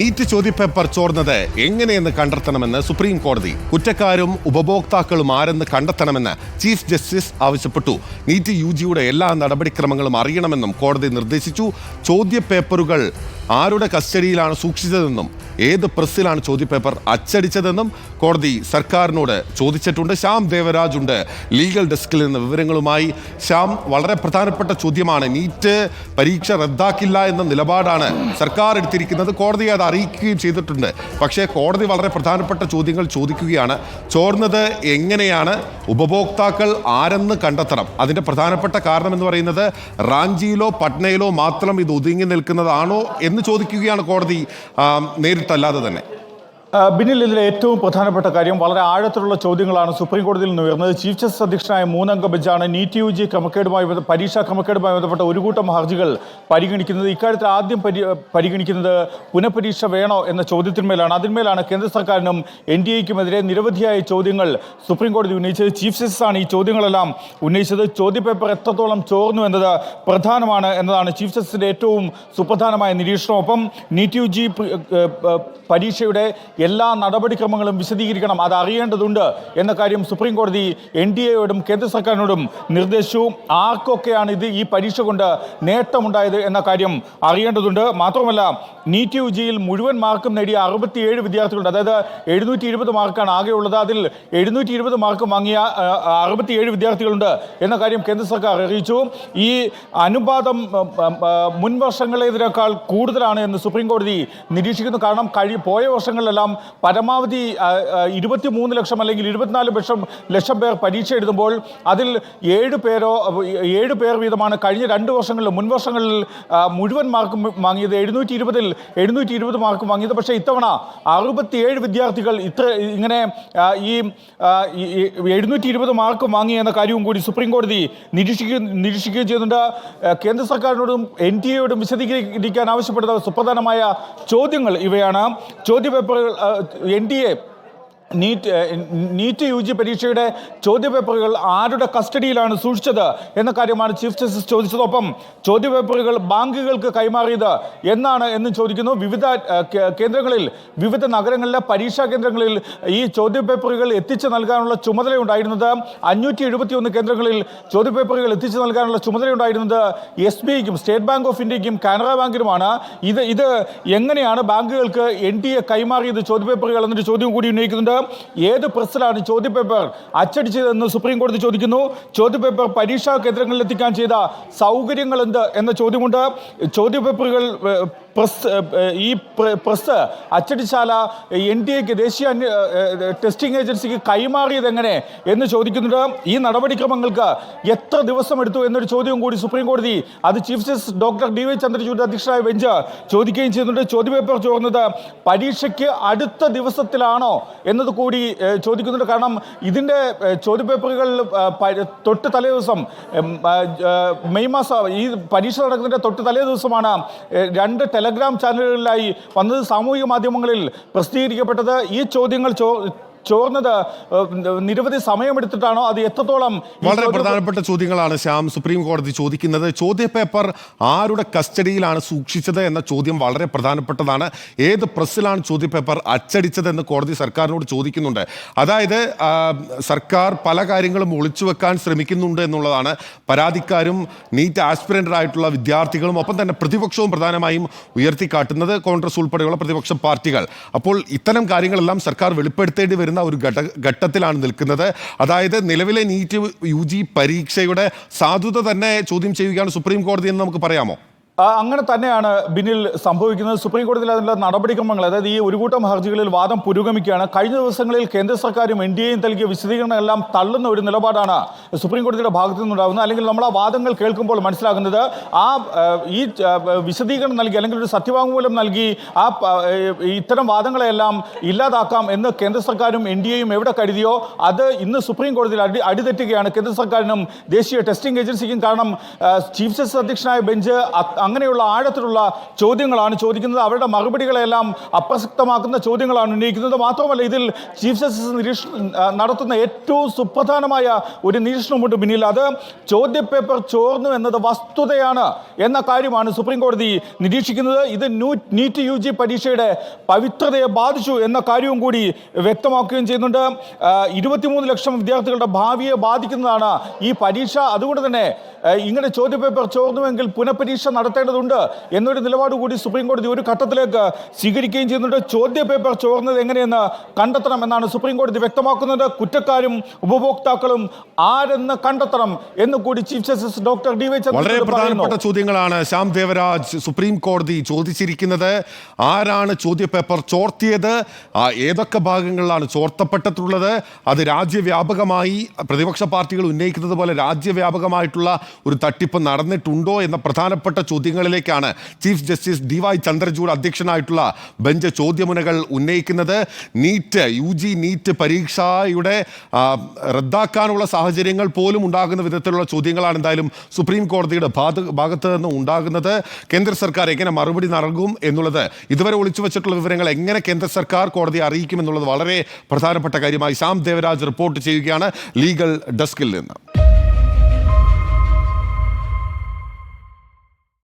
NEET ചോദ്യപേപ്പർ ചോർന്നത് എങ്ങനെയെന്ന് കണ്ടെത്തണമെന്ന് supreme കോടതി കുറ്റക്കാരും ഉപഭോക്താക്കളും ആരെന്ന് കണ്ടെത്തണമെന്ന് ചീഫ് ജസ്റ്റിസ് ആവശ്യപ്പെട്ടു. നീറ്റ് യു ജിയുടെ എല്ലാ നടപടിക്രമങ്ങളും അറിയണമെന്നും കോടതി നിർദ്ദേശിച്ചു. ചോദ്യപേപ്പറുകൾ ആരുടെ കസ്റ്റഡിയിലാണ് സൂക്ഷിച്ചതെന്നും ഏത് പ്രസ്സിലാണ് ചോദ്യപേപ്പർ അച്ചടിച്ചതെന്നും കോടതി സർക്കാരിനോട് ചോദിച്ചിട്ടുണ്ട്. ശ്യാം ദേവരാജ് ഉണ്ട് ലീഗൽ ഡെസ്കിൽ നിന്ന് വിവരങ്ങളുമായി. ശ്യാം വളരെ പ്രധാനപ്പെട്ട ചോദ്യമാണ്. നീറ്റ് പരീക്ഷ റദ്ദാക്കില്ല എന്ന നിലപാടാണ് സർക്കാർ എടുത്തിരിക്കുന്നത്. കോടതിയെ അത് അറിയിക്കുകയും ചെയ്തിട്ടുണ്ട്. പക്ഷേ കോടതി വളരെ പ്രധാനപ്പെട്ട ചോദ്യങ്ങൾ ചോദിക്കുകയാണ്. ചോർന്നത് എങ്ങനെയാണ്? ഉപഭോക്താക്കൾ ആരെന്ന് കണ്ടെത്തണം. അതിന്റെ പ്രധാനപ്പെട്ട കാരണം എന്ന് പറയുന്നത് റാഞ്ചിയിലോ പട്നയിലോ മാത്രം ഇത് ഒതുങ്ങി നിൽക്കുന്നതാണോ എന്ന് ചോദിക്കുകയാണ് കോടതി നേരിട്ടല്ലാതെ തന്നെ. ബിന്നിൽ ഇതിലെ ഏറ്റവും പ്രധാനപ്പെട്ട കാര്യം വളരെ ആഴത്തിലുള്ള ചോദ്യങ്ങളാണ് സുപ്രീം കോടതിയിൽ നിന്ന് ഉയർന്നത്. ചീഫ് ജസ്റ്റിസ് അധ്യക്ഷനായ മൂന്നംഗ ബെഞ്ചാണ് നീറ്റ് യു ജി ക്രമക്കേടുമായി പരീക്ഷാ ക്രമക്കേടുമായി ബന്ധപ്പെട്ട ഒരു കൂട്ടം ഹർജികൾ പരിഗണിക്കുന്നത്. ഇക്കാര്യത്തിൽ ആദ്യം പരി പരിഗണിക്കുന്നത് പുനഃപരീക്ഷ വേണോ എന്ന ചോദ്യത്തിന്മേലാണ്. അതിന്മേലാണ് കേന്ദ്ര സർക്കാരിനും എൻ ഡി എക്കുമെതിരെ നിരവധിയായ ചോദ്യങ്ങൾ സുപ്രീം കോടതി ഉന്നയിച്ചത്. ചീഫ് ജസ്റ്റിസ് ആണ് ഈ ചോദ്യങ്ങളെല്ലാം ഉന്നയിച്ചത്. ചോദ്യപേപ്പർ എത്രത്തോളം ചോർന്നു എന്നത് പ്രധാനമാണ് എന്നതാണ് ചീഫ് ജസ്റ്റിസിന്റെ ഏറ്റവും സുപ്രധാനമായ നിരീക്ഷണം. ഒപ്പം നീറ്റ് യു ജി പരീക്ഷയുടെ എല്ലാ നടപടിക്രമങ്ങളും വിശദീകരിക്കണം. അത് അറിയേണ്ടതുണ്ട് എന്ന കാര്യം സുപ്രീം കോടതി എൻ ഡി എയോടും കേന്ദ്ര സർക്കാരിനോടും നിർദ്ദേശിച്ചു ആർക്കൊക്കെയാണ് ഇത് ഈ പരീക്ഷ കൊണ്ട് നേട്ടമുണ്ടായത് എന്ന കാര്യം അറിയേണ്ടതുണ്ട്. മാത്രമല്ല നീറ്റ് യു ജിയിൽ മുഴുവൻ മാർക്കും നേടിയ അറുപത്തിയേഴ് വിദ്യാർത്ഥികളുണ്ട്. അതായത് എഴുന്നൂറ്റി ഇരുപത് മാർക്കാണ് ആകെയുള്ളത്. അതിൽ എഴുന്നൂറ്റി ഇരുപത് മാർക്ക് വാങ്ങിയ അറുപത്തിയേഴ് വിദ്യാർത്ഥികളുണ്ട് എന്ന കാര്യം കേന്ദ്ര സർക്കാർ അറിയിച്ചു. ഈ അനുപാതം മുൻ വർഷങ്ങളേതിനേക്കാൾ കൂടുതലാണ് എന്ന് സുപ്രീം കോടതി നിരീക്ഷിക്കുന്നു. കാരണം കഴി പോയ വർഷങ്ങളിലെല്ലാം പരമാവധി ഇരുപത്തി മൂന്ന് ലക്ഷം അല്ലെങ്കിൽ ഇരുപത്തിനാല് ലക്ഷം ലക്ഷം പേർ പരീക്ഷ എഴുതുമ്പോൾ അതിൽ ഏഴ് പേരോ ഏഴ് പേർ വീതമാണ് കഴിഞ്ഞ രണ്ട് വർഷങ്ങളിൽ മുൻ വർഷങ്ങളിൽ മുഴുവൻ മാർക്കും വാങ്ങിയത് എഴുന്നൂറ്റി ഇരുപതിൽ എഴുന്നൂറ്റി ഇരുപത് മാർക്ക് വാങ്ങിയത്. പക്ഷേ ഇത്തവണ അറുപത്തിയേഴ് വിദ്യാർത്ഥികൾ ഇത്ര ഇങ്ങനെ ഈ എഴുന്നൂറ്റി ഇരുപത് മാർക്ക് വാങ്ങി എന്ന കാര്യവും കൂടി സുപ്രീം കോടതി നിരീക്ഷിക്കുകയും നിരീക്ഷിക്കുകയും ചെയ്യുന്നുണ്ട്. കേന്ദ്ര സർക്കാരിനോടും എൻ ടി എയോടും വിശദീകരിക്കാൻ ആവശ്യപ്പെടുന്ന സുപ്രധാനമായ ചോദ്യങ്ങൾ ഇവയാണ്. ചോദ്യപേപ്പറുകൾ N D A NEET NEET U G പരീക്ഷയുടെ ചോദ്യപേപ്പറുകൾ ആരുടെ കസ്റ്റഡിയിലാണ് സൂക്ഷിച്ചത് എന്ന കാര്യമാണ് ചീഫ് ജസ്റ്റിസ് ചോദിച്ചതൊപ്പം ചോദ്യപേപ്പറുകൾ ബാങ്കുകൾക്ക് കൈമാറിയത് എന്നാണ് എന്നും ചോദിക്കുന്നു. വിവിധ കേന്ദ്രങ്ങളിൽ വിവിധ നഗരങ്ങളിലെ പരീക്ഷാ കേന്ദ്രങ്ങളിൽ ഈ ചോദ്യപേപ്പറുകൾ എത്തിച്ചു നൽകാനുള്ള ചുമതലയുണ്ടായിരുന്നത് അഞ്ഞൂറ്റി എഴുപത്തിയൊന്ന് കേന്ദ്രങ്ങളിൽ ചോദ്യപേപ്പറുകൾ എത്തിച്ചു നൽകാനുള്ള ചുമതലയുണ്ടായിരുന്നത് എസ് ബി ഐക്കും സ്റ്റേറ്റ് ബാങ്ക് ഓഫ് ഇന്ത്യക്കും കാനറ ബാങ്കിനുമാണ്. ഇത് ഇത് എങ്ങനെയാണ് ബാങ്കുകൾക്ക് എൻ ഡി എ കൈമാറിയത്? ചോദ്യപേപ്പറുകൾ എന്നൊരു ചോദ്യം കൂടി ഉന്നയിക്കുന്നുണ്ട്. ഏത് പ്രസ്സിലാണ് ചോദ്യപേപ്പർ അച്ചടിച്ചതെന്ന് സുപ്രീം കോടതി ചോദിക്കുന്നു. ചോദ്യപേപ്പർ പരീക്ഷാ കേന്ദ്രങ്ങളിൽ എത്തിക്കാൻ ചെയ്ത സൗകര്യങ്ങൾ എന്ത് എന്ന ചോദ്യമുണ്ട്. ചോദ്യപേപ്പറുകൾ പ്രസ് ഈ പ്ര- പ്രസ് അച്ചടിശാല എൻ ഡി എക്ക് ദേശീയ ടെസ്റ്റിംഗ് ഏജൻസിക്ക് കൈമാറിയത് എങ്ങനെ എന്ന് ചോദിക്കുന്നുണ്ട്. ഈ നടപടിക്രമങ്ങൾക്ക് എത്ര ദിവസം എടുത്തു എന്നൊരു ചോദ്യവും കൂടി സുപ്രീം കോടതി അത് chief justice doctor D Y Chandrachud അധ്യക്ഷനായ ബെഞ്ച് ചോദിക്കുകയും ചെയ്യുന്നുണ്ട്. ചോദ്യപേപ്പർ ചോർന്നത് പരീക്ഷയ്ക്ക് അടുത്ത ദിവസത്തിലാണോ എന്നത് കൂടി ചോദിക്കുന്നുണ്ട്. കാരണം ഇതിന്റെ ചോദ്യ ചോദ്യപേപ്പറുകൾ തൊട്ട് തലേ ദിവസം മെയ് മാസം ഈ പരീക്ഷ നടക്കുന്നതിന്റെ തൊട്ട് തലേ ദിവസമാണ് രണ്ട് ടെലഗ്രാം ചാനലുകളിലായി വന്നത് സാമൂഹിക മാധ്യമങ്ങളിൽ പ്രസിദ്ധീകരിക്കപ്പെട്ടത് ഈ ചോദ്യങ്ങൾ ചോർന്നത് നിരവധി സമയമെടുത്തിട്ടാണോ അത് എത്രത്തോളം വളരെ പ്രധാനപ്പെട്ട ചോദ്യങ്ങളാണ് ശ്യാം സുപ്രീം കോടതി ചോദിക്കുന്നത്. ചോദ്യപേപ്പർ ആരുടെ കസ്റ്റഡിയിലാണ് സൂക്ഷിച്ചത് എന്ന ചോദ്യം വളരെ പ്രധാനപ്പെട്ടതാണ്. ഏത് പ്രസ്സിലാണ് ചോദ്യപേപ്പർ അച്ചടിച്ചതെന്ന് കോടതി സർക്കാരിനോട് ചോദിക്കുന്നുണ്ട്. അതായത് സർക്കാർ പല കാര്യങ്ങളും ഒളിച്ചു വെക്കാൻ ശ്രമിക്കുന്നുണ്ട് എന്നുള്ളതാണ്. പരാതിക്കാരും നീറ്റ് ആസ്പിറന്റ് ആയിട്ടുള്ള വിദ്യാർത്ഥികളും ഒപ്പം തന്നെ പ്രതിപക്ഷവും പ്രധാനമായും ഉയർത്തിക്കാട്ടുന്നത് കോൺഗ്രസ് ഉൾപ്പെടെയുള്ള പ്രതിപക്ഷ പാർട്ടികൾ. അപ്പോൾ ഇത്തരം കാര്യങ്ങളെല്ലാം സർക്കാർ വെളിപ്പെടുത്തേണ്ടി വരുന്ന ഒരു ഘട്ട ഘട്ടത്തിലാണ് നിൽക്കുന്നത്. അതായത് നിലവിലെ നീറ്റ് യു പരീക്ഷയുടെ സാധുത തന്നെ ചോദ്യം ചെയ്യുകയാണ് സുപ്രീം കോടതി എന്ന് നമുക്ക് പറയാമോ? അങ്ങനെ തന്നെയാണ് ബിന്നിൽ സംഭവിക്കുന്നത്. സുപ്രീം കോടതിയിൽ അതിനുള്ള നടപടിക്രമങ്ങൾ അതായത് ഈ ഒരു കൂട്ടം ഹർജികളിൽ വാദം പുരോഗമിക്കുകയാണ്. കഴിഞ്ഞ ദിവസങ്ങളിൽ കേന്ദ്ര സർക്കാരും എൻ ഡി എയും നൽകിയ വിശദീകരണങ്ങളെല്ലാം തള്ളുന്ന ഒരു നിലപാടാണ് സുപ്രീം കോടതിയുടെ ഭാഗത്തു നിന്നുണ്ടാകുന്നത്. അല്ലെങ്കിൽ നമ്മൾ ആ വാദങ്ങൾ കേൾക്കുമ്പോൾ മനസ്സിലാകുന്നത് ആ ഈ വിശദീകരണം നൽകി അല്ലെങ്കിൽ ഒരു സത്യവാങ്മൂലം നൽകി ആ ഇത്തരം വാദങ്ങളെല്ലാം ഇല്ലാതാക്കാം എന്ന് കേന്ദ്ര സർക്കാരും എൻ ഡി എയും എവിടെ കരുതിയോ അത് ഇന്ന് സുപ്രീം കോടതിയിൽ അടി അടിതെറ്റുകയാണ്. കേന്ദ്ര സർക്കാരിനും ദേശീയ ടെസ്റ്റിംഗ് ഏജൻസിക്കും കാരണം ചീഫ് ജസ്റ്റിസ് അധ്യക്ഷനായ ബെഞ്ച് അങ്ങനെയുള്ള ആഴത്തിലുള്ള ചോദ്യങ്ങളാണ് ചോദിക്കുന്നത്. അവരുടെ മറുപടികളെല്ലാം അപ്രസക്തമാക്കുന്ന ചോദ്യങ്ങളാണ് ഉന്നയിക്കുന്നത്. മാത്രമല്ല ഇതിൽ ചീഫ് ജസ്റ്റിസ് നിരീക്ഷണം നടത്തുന്ന ഏറ്റവും സുപ്രധാനമായ ഒരു നിരീക്ഷണമുണ്ട് പിന്നിൽ. അത് ചോദ്യപേപ്പർ ചോർന്നു എന്നത് വസ്തുതയാണ് എന്ന കാര്യമാണ് സുപ്രീം കോടതി നിരീക്ഷിക്കുന്നത്. ഇത് ന്യൂ നീറ്റ് യു ജി പരീക്ഷയുടെ പവിത്രതയെ ബാധിച്ചു എന്ന കാര്യവും കൂടി വ്യക്തമാക്കുകയും ചെയ്യുന്നുണ്ട്. ഇരുപത്തിമൂന്ന് ലക്ഷം വിദ്യാർത്ഥികളുടെ ഭാവിയെ ബാധിക്കുന്നതാണ് ഈ പരീക്ഷ. അതുകൊണ്ട് തന്നെ ഇങ്ങനെ ചോദ്യപേപ്പർ ചോർന്നുവെങ്കിൽ പുനഃപരീക്ഷ നടത്തേണ്ടതുണ്ട് എന്നൊരു നിലപാട് കൂടി സുപ്രീം കോടതി ഒരു ഘട്ടത്തിലേക്ക് സ്വീകരിക്കുകയും ചെയ്യുന്നുണ്ട്. ചോദ്യ പേപ്പർ ചോർന്നത് എങ്ങനെയെന്ന് കണ്ടെത്തണം എന്നാണ് സുപ്രീം കോടതി വ്യക്തമാക്കുന്നത്. കുറ്റക്കാരും ഉപഭോക്താക്കളും ആരെന്ന് കണ്ടെത്തണം എന്ന് കൂടി chief justice doctor D Y വളരെ പ്രധാനപ്പെട്ട ചോദ്യങ്ങളാണ് ശ്യാം ദേവരാജ് സുപ്രീം കോടതി ചോദിച്ചിരിക്കുന്നത്. ആരാണ് ചോദ്യ പേപ്പർ ചോർത്തിയത്? ഏതൊക്കെ ഭാഗങ്ങളിലാണ് ചോർത്തപ്പെട്ടിട്ടുള്ളത്? അത് രാജ്യവ്യാപകമായി പ്രതിപക്ഷ പാർട്ടികൾ ഉന്നയിക്കുന്നത് പോലെ രാജ്യവ്യാപകമായിട്ടുള്ള ഒരു തട്ടിപ്പ് നടന്നിട്ടുണ്ടോ എന്ന പ്രധാനപ്പെട്ട ചോദ്യങ്ങളിലേക്കാണ് chief justice D Y Chandrachud അധ്യക്ഷനായിട്ടുള്ള bench ചോദ്യമുനകൾ ഉന്നയിക്കുന്നത്. നീറ്റ് യു ജി നീറ്റ് പരീക്ഷയുടെ റദ്ദാക്കാനുള്ള സാഹചര്യങ്ങൾ പോലും ഉണ്ടാകുന്ന വിധത്തിലുള്ള ചോദ്യങ്ങളാണ് എന്തായാലും സുപ്രീം കോടതിയുടെ ഭാഗ ഭാഗത്ത് നിന്ന് ഉണ്ടാകുന്നത്. കേന്ദ്ര സർക്കാർ എങ്ങനെ മറുപടി നൽകും എന്നുള്ളത് ഇതുവരെ ഒളിച്ചു വെച്ചിട്ടുള്ള വിവരങ്ങൾ എങ്ങനെ കേന്ദ്ര സർക്കാർ കോടതിയെ അറിയിക്കുമെന്നുള്ളത് വളരെ പ്രധാനപ്പെട്ട കാര്യമായി ശ്യാം ദേവരാജ് റിപ്പോർട്ട് ചെയ്യുകയാണ് ലീഗൽ ഡെസ്കിൽ നിന്ന്.